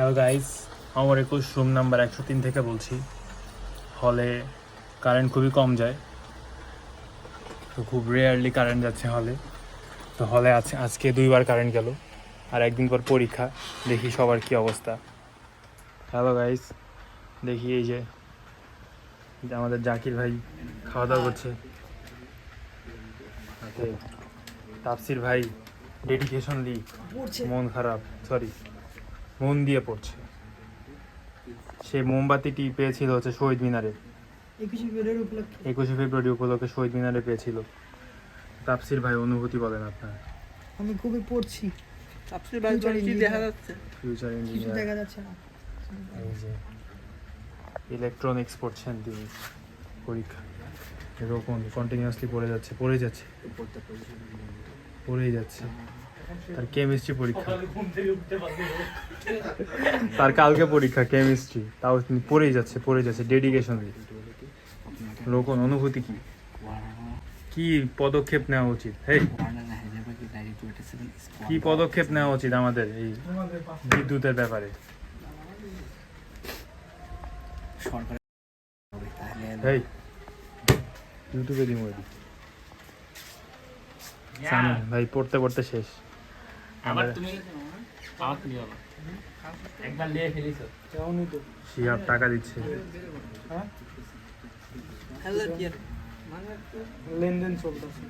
Hello guys আমার একুশ room number একশো তিন থেকে বলছি। হলে কারেন্ট খুবই কম যায়। তো খুব রেয়ারলি কারেন্ট যাচ্ছে হলে তো হলে আছে আজকে দুইবার কারেন্ট গেল। আর একদিন পর পরীক্ষা। দেখি সবার কি অবস্থা। হ্যালো গাইস দেখি এই যে যে আমাদের জাকির ভাই খাওয়া দাওয়া করছে তাপসির ভাই ডেডিকেশনলি মন খারাপ। সরি মন দিয়ে পড়ছে। সে মোমবাতিটি পেয়েছিল হচ্ছে শহীদ মিনারে। একুশে ফেব্রুয়ারি উপলক্ষে। শহীদ মিনারে পেয়েছিল। তাপসির ভাই অনুভূতি বলেন আপনার। আমি খুবই পড়ছি। বাড়ি কি দেখা যাচ্ছে। ফিউচার ইঞ্জিনিয়ার দেখা যাচ্ছে না। এই যে ইলেকট্রনিক্স পড়ছেন তিনি। পরীক্ষা। এরকম কন্টিনিউয়াসলি পড়ে যাচ্ছে পড়ে যাচ্ছে। পড়েই যাচ্ছে। তার কেমিস্ট্রি পরীক্ষা। তার কালকে পরীক্ষা কেমিস্ট্রি তাও তিনি পড়েই যাচ্ছে পড়ে যাচ্ছে ডেডিকেশন রোকন অনুভূতি কি? কি পদক্ষেপ নেওয়া উচিত? হেই। কি পদক্ষেপ নেওয়া উচিত আমাদের এই বিদ্যুতের ব্যাপারে? ইউটিউবে ভাই পড়তে পড়তে শেষ। আবার তুমি আমার তুমি বলো একবার লিয়ে ফেলিছো যাওনি তো শিয়ার টাকা দিচ্ছে। হ্যালো কি লেনদেন চলতেছে।